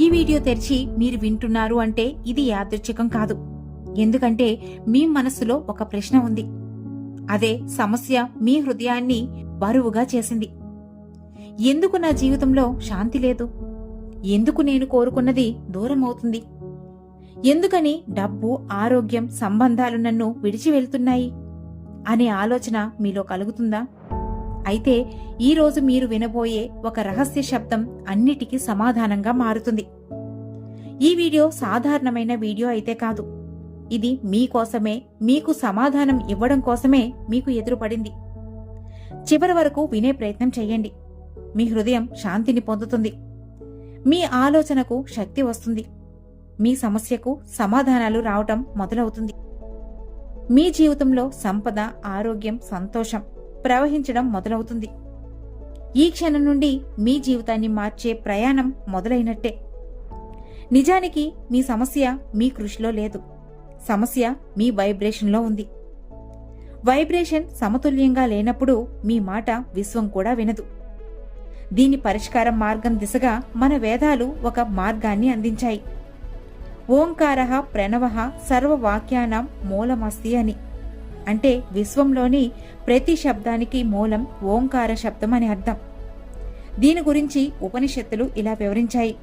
ఈ వీడియో తెరిచి మీరు వింటున్నారు అంటే ఇది యాదృచ్ఛికం కాదు. ఎందుకంటే మీ మనస్సులో ఒక ప్రశ్న ఉంది. అదే సమస్య మీ హృదయాన్ని బరువుగా చేసింది. ఎందుకు నా జీవితంలో శాంతి లేదు? ఎందుకు నేను కోరుకున్నది దూరం అవుతుంది ఎందుకని డబ్బు ఆరోగ్యం సంబంధాలు నన్ను విడిచి వెళ్తున్నాయి? అనే ఆలోచన మీలో కలుగుతుందా? అయితే ఈరోజు మీరు వినబోయే ఒక రహస్య శబ్దం అన్నిటికీ సమాధానంగా మారుతుంది. ఈ వీడియో సాధారణమైన వీడియో అయితే కాదు. ఇది మీకోసమే మీకు సమాధానం ఇవ్వడం కోసమే మీకు ఎదురుపడింది. చివరి వరకు వినే ప్రయత్నం చేయండి. మీ హృదయం శాంతిని పొందుతుంది. మీ ఆలోచనకు శక్తి వస్తుంది. మీ సమస్యకు సమాధానాలు రావటం మొదలవుతుంది. మీ జీవితంలో సంపద ఆరోగ్యం సంతోషం ప్రవహించడం మొదలవుతుంది. ఈ క్షణం నుండి మీ జీవితాన్ని మార్చే ప్రయాణం మొదలైనట్టే. నిజానికి మీ సమస్య మీ కృషిలో లేదు. సమస్య మీ వైబ్రేషన్లో ఉంది. వైబ్రేషన్ సమతుల్యంగా లేనప్పుడు మీ మాట విశ్వం కూడా వినదు. దీని పరిష్కారం మార్గం దిశగా మన వేదాలు ఒక మార్గాన్ని అందించాయి. ఓంకార ప్రణవ సర్వవాక్యానం మూలమస్తి అని. అంటే విశ్వంలోని ప్రతి శబ్దానికి మూలం ఓంకార శబ్దం అని అర్థం. దీని గురించి ఉపనిషత్తులు ఇలా వివరించాయి.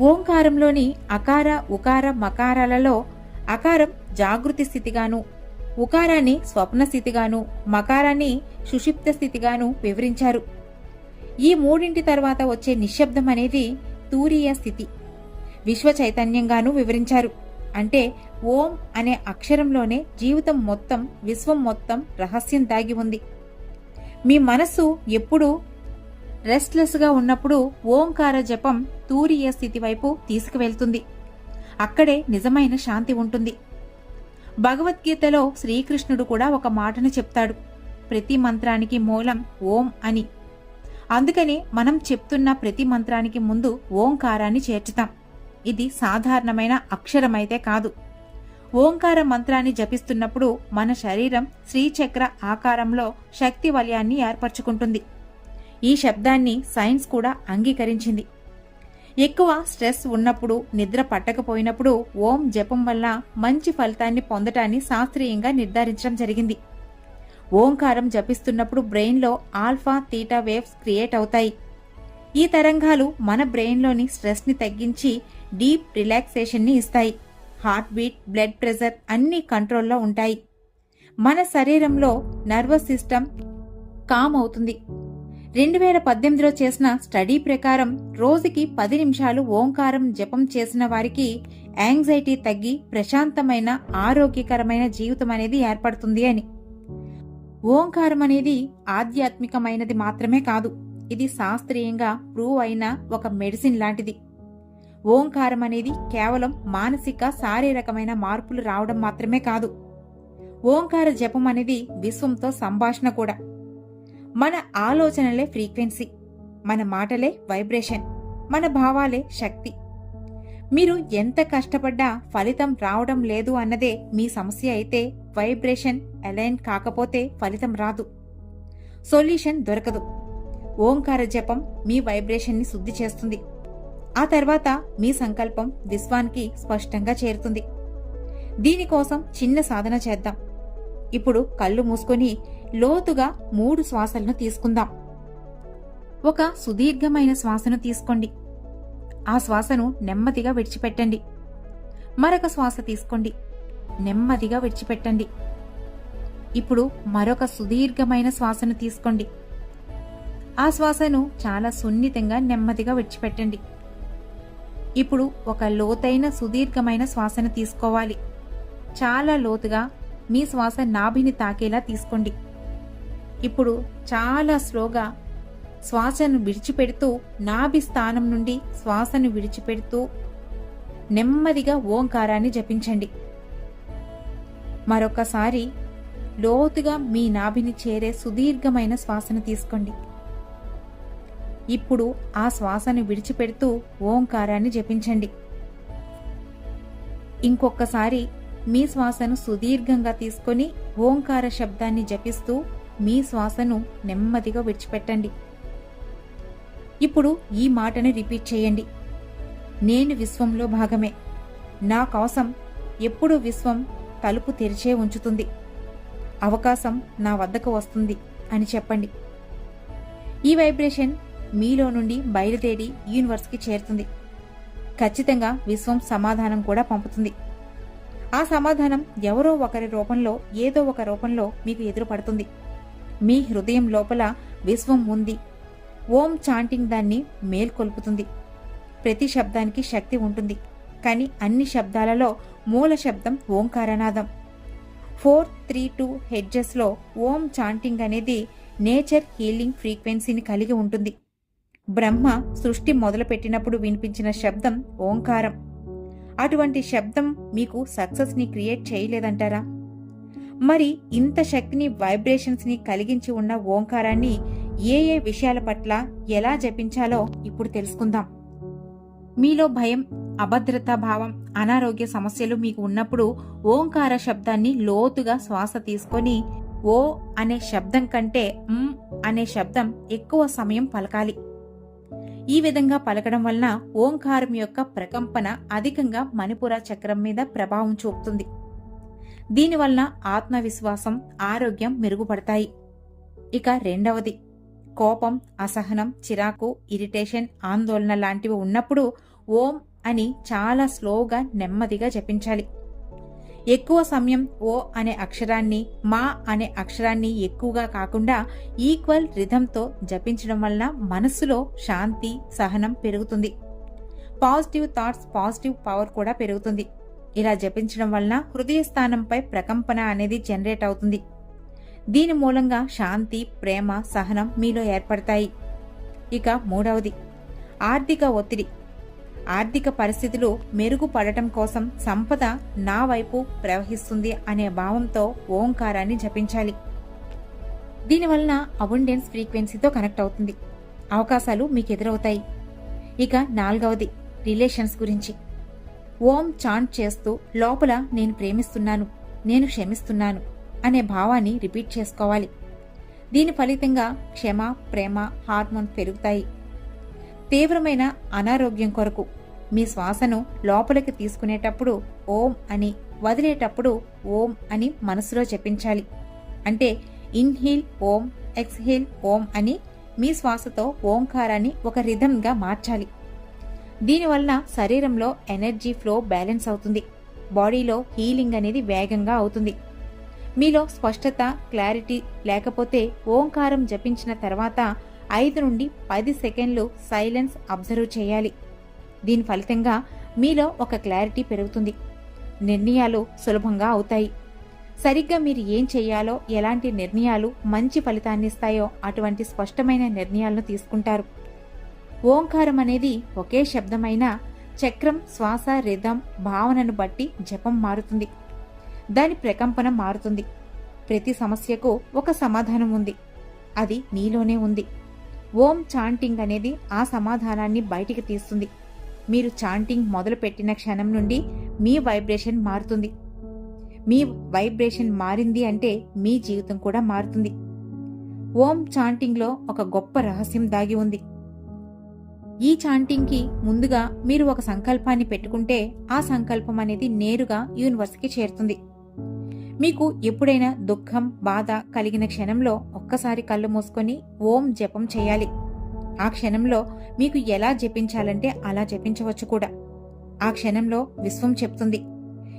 ఓంకారంలోని అకార ఉకార మకారాలలో అకారం జాగృతి స్థితిగాను ఉకారాన్ని స్వప్న స్థితిగాను మకారాన్ని సుషిప్త స్థితిగాను వివరించారు. ఈ మూడింటి తర్వాత వచ్చే నిశ్శబ్దం అనేది తూరీయ స్థితి విశ్వ చైతన్యంగాను వివరించారు. అంటే ఓం అనే అక్షరంలోనే జీవితం మొత్తం విశ్వం మొత్తం రహస్యం దాగి ఉంది. మీ మనస్సు ఎప్పుడూ రెస్ట్లెస్గా ఉన్నప్పుడు ఓంకార జపం తూరియ స్థితి వైపు తీసుకువెళ్తుంది. అక్కడే నిజమైన శాంతి ఉంటుంది. భగవద్గీతలో శ్రీకృష్ణుడు కూడా ఒక మాటను చెప్తాడు. ప్రతి మంత్రానికి మూలం ఓం అని. అందుకని మనం చెప్తున్న ప్రతి మంత్రానికి ముందు ఓంకారాన్ని చేర్చుతాం. ఇది సాధారణమైన అక్షరమైతే కాదు. ఓంకార మంత్రాన్ని జపిస్తున్నప్పుడు మన శరీరం శ్రీచక్ర ఆకారంలో శక్తి వలయాన్ని ఏర్పరచుకుంటుంది. ఈ శబ్దాన్ని సైన్స్ కూడా అంగీకరించింది. ఎక్కువ స్ట్రెస్ ఉన్నప్పుడు నిద్ర పట్టకపోయినప్పుడు ఓం జపం వల్ల మంచి ఫలితాన్ని పొందటాన్ని శాస్త్రీయంగా నిర్ధారించడం జరిగింది. ఓంకారం జపిస్తున్నప్పుడు బ్రెయిన్లో ఆల్ఫా తీటా వేవ్స్ క్రియేట్ అవుతాయి. ఈ తరంగాలు మన బ్రెయిన్లోని స్ట్రెస్ని తగ్గించి డీప్ రిలాక్సేషన్ని ఇస్తాయి. హార్ట్ బీట్ బ్లడ్ ప్రెషర్ అన్ని కంట్రోల్లో ఉంటాయి. మన శరీరంలో నర్వస్ సిస్టమ్ కామ్ అవుతుంది. రెండు వేల పద్దెనిమిదిలో చేసిన స్టడీ ప్రకారం రోజుకి పది నిమిషాలు ఓంకారం జపం చేసిన వారికి యాంగ్జైటీ తగ్గి ప్రశాంతమైన ఆరోగ్యకరమైన జీవితం అనేది ఏర్పడుతుంది అని. ఓంకారం అనేది ఆధ్యాత్మికమైనది మాత్రమే కాదు. ఇది శాస్త్రీయంగా ప్రూవ్ అయిన ఒక మెడిసిన్ లాంటిది. ఓంకారం అనేది కేవలం మానసిక శారీరకమైన మార్పులు రావడం మాత్రమే కాదు. ఓంకార జపం అనేది విశ్వంతో సంభాషణ కూడా. మన ఆలోచనలే ఫ్రీక్వెన్సీ మన మాటలే వైబ్రేషన్ మన భావాలే శక్తి. మీరు ఎంత కష్టపడ్డా ఫలితం రావడం లేదు అన్నదే మీ సమస్య అయితే వైబ్రేషన్ అలైన్ కాకపోతే ఫలితం రాదు. సొల్యూషన్ దొరకదు. ఓంకార జపం మీ వైబ్రేషన్ని శుద్ధి చేస్తుంది. ఆ తర్వాత మీ సంకల్పం విశ్వానికి స్పష్టంగా చేరుతుంది. దీనికోసం చిన్న సాధన చేద్దాం. ఇప్పుడు కళ్ళు మూసుకొని లోతుగా మూడు శ్వాసలను తీసుకుందాం. ఒక సుదీర్ఘమైన శ్వాసను తీసుకోండి. ఆ శ్వాసను నెమ్మదిగా విడిచిపెట్టండి. మరొక శ్వాస తీసుకోండి. నెమ్మదిగా విడిచిపెట్టండి. ఇప్పుడు మరొక సుదీర్ఘమైన శ్వాసను తీసుకోండి. ఆ శ్వాసను చాలా సున్నితంగా నెమ్మదిగా విడిచిపెట్టండి. ఇప్పుడు ఒక లోతైన సుదీర్ఘమైన శ్వాసను తీసుకోవాలి. చాలా లోతుగా మీ శ్వాస నాభిని తాకేలా తీసుకోండి. ఇప్పుడు చాలా స్లోగా శ్వాసను విడిచిపెడుతూ నాభి స్థానం నుండి శ్వాసను విడిచిపెడుతూ నెమ్మదిగా ఓంకారాన్ని జపించండి. మరొకసారి లోతుగా మీ నాభిని చేరే సుదీర్ఘమైన శ్వాసను తీసుకోండి. ఇప్పుడు ఆ శ్వాసను విడిచిపెడుతూ ఓంకారాన్ని జపించండి. ఇంకొకసారి మీ శ్వాసను సుదీర్ఘంగా తీసుకొని ఓంకార శబ్దాన్ని జపిస్తూ మీ శ్వాసను నెమ్మదిగా విడిచిపెట్టండి. ఇప్పుడు ఈ మాటను రిపీట్ చేయండి. నేను విశ్వంలో భాగమే. నా కోసం ఎప్పుడూ విశ్వం తలుపు తెరిచే ఉంచుతుంది. అవకాశం నా వద్దకు వస్తుంది అని చెప్పండి. ఈ వైబ్రేషన్ మీలో నుండి బయలుదేరి యూనివర్స్కి చేరుతుంది. ఖచ్చితంగా విశ్వం సమాధానం కూడా పంపుతుంది. ఆ సమాధానం ఎవరో ఒకరి రూపంలో ఏదో ఒక రూపంలో మీకు ఎదురుపడుతుంది. మీ హృదయం లోపల విశ్వం ఉంది. ఓం చాంటింగ్ దాన్ని మేల్కొల్పుతుంది. ప్రతి శబ్దానికి శక్తి ఉంటుంది. కానీ అన్ని శబ్దాలలో మూల శబ్దం ఓంకారనాదం. ఫోర్ త్రీ టూ హెడ్జెస్లో ఓం చాంటింగ్ అనేది నేచర్ హీలింగ్ ఫ్రీక్వెన్సీని కలిగి ఉంటుంది. బ్రహ్మ సృష్టి మొదలుపెట్టినప్పుడు వినిపించిన శబ్దం ఓంకారం. అటువంటి శబ్దం మీకు సక్సెస్ని క్రియేట్ చేయలేదంటారా? మరి ఇంత శక్తిని వైబ్రేషన్స్ని కలిగించి ఉన్న ఓంకారాన్ని ఏ ఏ విషయాల పట్ల ఎలా జపించాలో ఇప్పుడు తెలుసుకుందాం. మీలో భయం అభద్రతా భావం అనారోగ్య సమస్యలు మీకు ఉన్నప్పుడు ఓంకార శబ్దాన్ని లోతుగా శ్వాస తీసుకొని ఓ అనే శబ్దం కంటే అనే శబ్దం ఎక్కువ సమయం పలకాలి. ఈ విధంగా పలకడం వలన ఓంకారం యొక్క ప్రకంపన అధికంగా మణిపుర చక్రం మీద ప్రభావం చూపుతుంది. దీనివలన ఆత్మవిశ్వాసం ఆరోగ్యం మెరుగుపడతాయి. ఇక రెండవది కోపం అసహనం చిరాకు ఇరిటేషన్ ఆందోళన లాంటివి ఉన్నప్పుడు ఓం అని చాలా స్లోగా నెమ్మదిగా జపించాలి. ఎక్కువ సమయం ఓ అనే అక్షరాన్ని మా అనే అక్షరాన్ని ఎక్కువగా కాకుండా ఈక్వల్ రిథంతో జపించడం వలన మనస్సులో శాంతి సహనం పెరుగుతుంది. పాజిటివ్ థాట్స్ పాజిటివ్ పవర్ కూడా పెరుగుతుంది. ఇలా జపించడం వలన హృదయ స్థానంపై ప్రకంపన అనేది జనరేట్ అవుతుంది. దీని మూలంగా శాంతి ప్రేమ సహనం మీలో ఏర్పడతాయి. ఇక మూడవది ఆర్థిక ఒత్తిడి. ఆర్థిక పరిస్థితులు మెరుగుపడటం కోసం సంపద నా వైపు ప్రవహిస్తుంది అనే భావంతో ఓంకారాన్ని జపించాలి. దీనివలన అబుండెన్స్ ఫ్రీక్వెన్సీతో కనెక్ట్ అవుతుంది. అవకాశాలు మీకు ఎదురవుతాయి. ఇక నాలుగవది రిలేషన్స్ గురించి. ఓం చాంట్ చేస్తూ లోపల నేను ప్రేమిస్తున్నాను నేను క్షమిస్తున్నాను అనే భావాన్ని రిపీట్ చేసుకోవాలి. దీని ఫలితంగా క్షమ ప్రేమ హార్మోన్ పెరుగుతాయి. తీవ్రమైన అనారోగ్యం కొరకు మీ శ్వాసను లోపలికి తీసుకునేటప్పుడు ఓం అని వదిలేటప్పుడు ఓం అని మనసులో జపించాలి అంటే ఇన్హీల్ ఓం ఎక్స్హీల్ ఓం అని మీ శ్వాసతో ఓంకారాన్ని ఒక రిధంగా మార్చాలి. దీనివలన శరీరంలో ఎనర్జీ ఫ్లో బ్యాలెన్స్ అవుతుంది. బాడీలో హీలింగ్ అనేది వేగంగా అవుతుంది. మీలో స్పష్టత క్లారిటీ లేకపోతే ఓంకారం జపించిన తర్వాత ఐదు నుండి పది సెకండ్లు సైలెన్స్ అబ్జర్వ్ చేయాలి. దీని ఫలితంగా మీలో ఒక క్లారిటీ పెరుగుతుంది. నిర్ణయాలు సులభంగా అవుతాయి. సరిగ్గా మీరు ఏం చేయాలో ఎలాంటి నిర్ణయాలు మంచి ఫలితాన్నిస్తాయో అటువంటి స్పష్టమైన నిర్ణయాలను తీసుకుంటారు. ఓంకారం అనేది ఒకే శబ్దమైన చక్రం శ్వాస రిధం భావనను బట్టి జపం మారుతుంది. దాని ప్రకంపన మారుతుంది. ప్రతి సమస్యకు ఒక సమాధానం ఉంది. అది నీలోనే ఉంది. ఓం చాంటింగ్ అనేది ఆ సమాధానాన్ని బయటికి తీస్తుంది. మీరు చాంటింగ్ మొదలుపెట్టిన క్షణం నుండి మీ వైబ్రేషన్ మారుతుంది. మీ వైబ్రేషన్ మారింది అంటే మీ జీవితం కూడా మారుతుంది. ఓం చాంటింగ్లో ఒక గొప్ప రహస్యం దాగి ఉంది. ఈ చాంటింగ్కి ముందుగా మీరు ఒక సంకల్పాన్ని పెట్టుకుంటే ఆ సంకల్పం అనేది నేరుగా యూనివర్స్కి చేరుతుంది. మీకు ఎప్పుడైనా దుఃఖం బాధ కలిగిన క్షణంలో ఒక్కసారి కళ్ళు మూసుకొని ఓం జపం చేయాలి. ఆ క్షణంలో మీకు ఎలా జపించాలంటే అలా జపించవచ్చు కూడా. ఆ క్షణంలో విశ్వం చెప్తుంది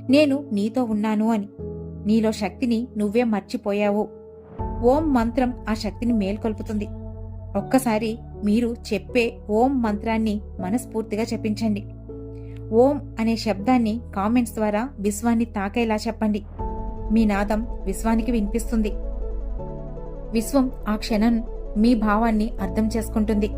నేను నీతో ఉన్నాను అని. నీలో శక్తిని నువ్వే మర్చిపోయావు. ఓం మంత్రం ఆ శక్తిని మేల్కొల్పుతుంది. ఒక్కసారి మీరు చెప్పే ఓం మంత్రాన్ని మనస్ఫూర్తిగా చెప్పించండి ఓం అనే శబ్దాన్ని కామెంట్స్ ద్వారా విశ్వాన్ని తాకేలా చెప్పండి. మీ నాదం విశ్వానికి వినిపిస్తుంది. విశ్వం ఆ క్షణం మీ భావాన్ని అర్థం చేసుకుంటుంది.